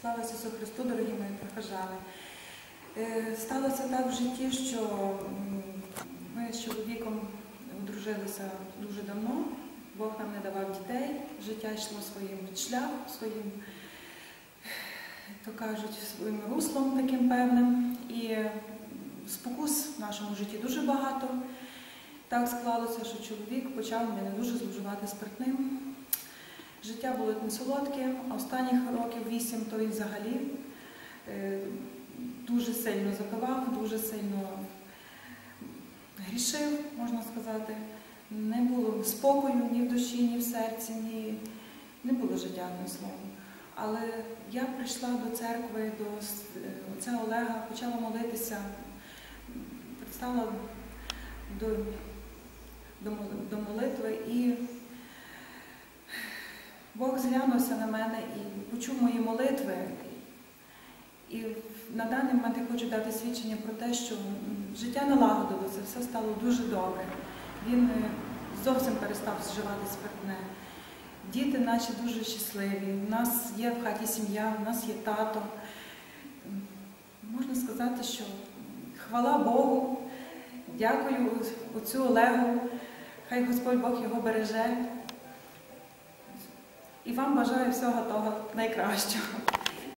Слава Ісусу Христу, дорогі мої прихожани. Е, Сталося так в житті, що ми з чоловіком одружилися дуже давно. Бог нам не давав дітей, життя йшло своїм шляхом, своїм, то кажуть, своїм руслом таким певним. І спокус в нашому житті дуже багато. Так склалося, що чоловік почав мене дуже зловживати спиртним. Життя було не солодке, а останніх років вісім то він взагалі е, дуже сильно запивав, дуже сильно грішив, можна сказати. Не було спокою ні в душі, ні в серці, ні не було життя одним словом. Але я прийшла до церкви, до отця Олега, почала молитися, предстала до, до, до молитви і Бог зглянувся на мене і почув мої молитви. І на даний момент я хочу дати свідчення про те, що життя налагодилося, все стало дуже добре. Він е, зовсім перестав зживати спиртне. Діти наші дуже щасливі. У нас є в хаті сім'я, у нас є тато. Можна сказати, що хвала Богу, дякую отцю Олегу, хай Господь Бог його береже. І вам бажаю всього того найкращого.